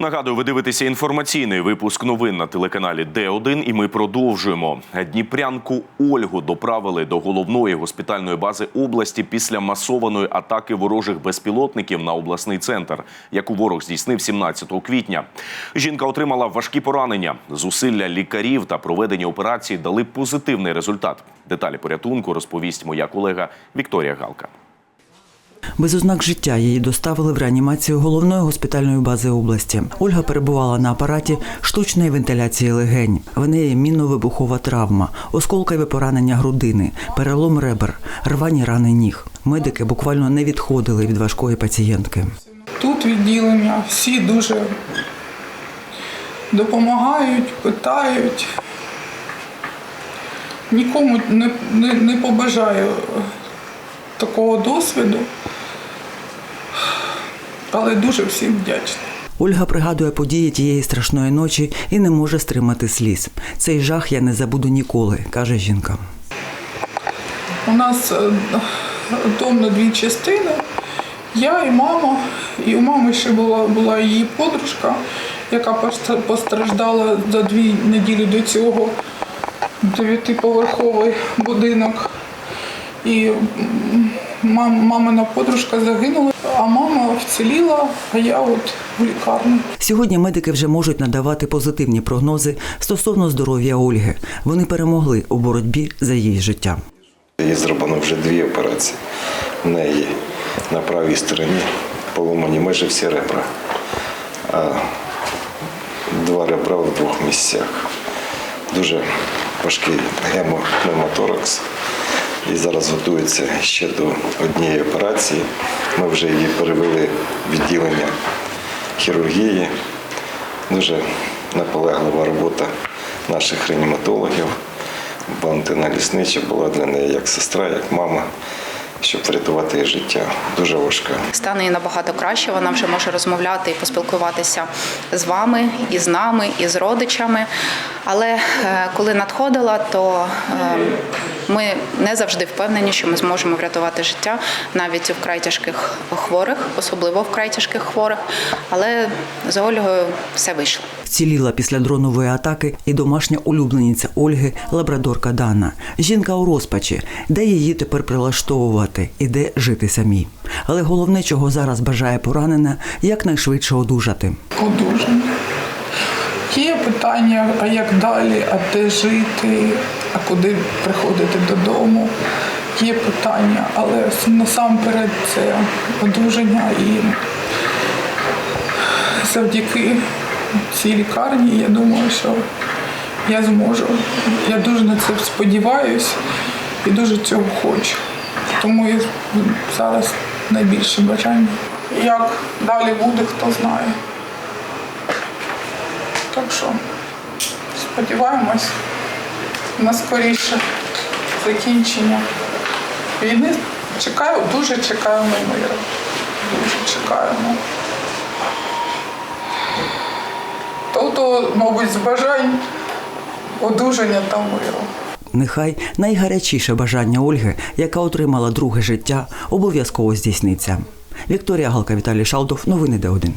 Нагадую, ви дивитеся інформаційний випуск новин на телеканалі Д1 і ми продовжуємо. Дніпрянку Ольгу доправили до головної госпітальної бази області після масованої атаки ворожих безпілотників на обласний центр, яку ворог здійснив 17 квітня. Жінка отримала важкі поранення. Зусилля лікарів та проведення операції дали позитивний результат. Деталі порятунку розповість моя колега Вікторія Галка. Без ознак життя її доставили в реанімацію головної госпітальної бази області. Ольга перебувала на апараті штучної вентиляції легень. В неї мінно-вибухова травма, осколкове поранення грудини, перелом ребер, рвані рани ніг. Медики буквально не відходили від важкої пацієнтки. Тут відділення всі дуже допомагають, питають. Нікому не, не, не побажаю такого досвіду, але дуже всім вдячна. Ольга пригадує події тієї страшної ночі і не може стримати сліз. Цей жах я не забуду ніколи, каже жінка. У нас е, дом на дві частини. Я і мама, і у мами ще була, була її подружка, яка постраждала за дві неділі до цього. Дев'ятиповерховий будинок. І мамина подружка загинула, а мама вціліла, а я от в лікарні. Сьогодні медики вже можуть надавати позитивні прогнози стосовно здоров'я Ольги. Вони перемогли у боротьбі за її життя. Їй зроблено вже дві операції. В неї на правій стороні поломані майже всі ребра, а два ребра в двох місцях. Дуже важкий гемопневмоторакс. І зараз готується ще до однієї операції. Ми вже її перевели в відділення хірургії. Дуже наполеглива робота наших реаніматологів. Валентина Ліснича була для неї як сестра, як мама, щоб врятувати її життя. Дуже важка. Стане їй набагато краще. Вона вже може розмовляти і поспілкуватися з вами, і з нами, і з родичами. Але е, коли надходила, то е, ми не завжди впевнені, що ми зможемо врятувати життя навіть у вкрай тяжких хворих, особливо вкрай тяжких хворих. Але за Ольгою все вийшло. Вціліла після дронової атаки і домашня улюблениця Ольги лабрадорка Дана. Жінка у розпачі, де її тепер прилаштовувати і де жити самій. Але головне, чого зараз бажає поранена, якнайшвидше одужати. одужання. Є питання, а як далі, а де жити, а куди приходити додому. Є питання, але насамперед це одужання і завдяки цій лікарні я думаю, що я зможу. Я дуже на це сподіваюся і дуже цього хочу. Тому і зараз найбільше бажання. Як далі буде, хто знає. Так що сподіваємось на скоріше закінчення війни. Чекаю, дуже чекаємо миру. Дуже чекаємо. Тобто, мабуть, з бажань одужання та миру. Нехай найгарячіше бажання Ольги, яка отримала друге життя, обов'язково здійсниться. Вікторія Галка, Віталій Шалдов. Новини Д1.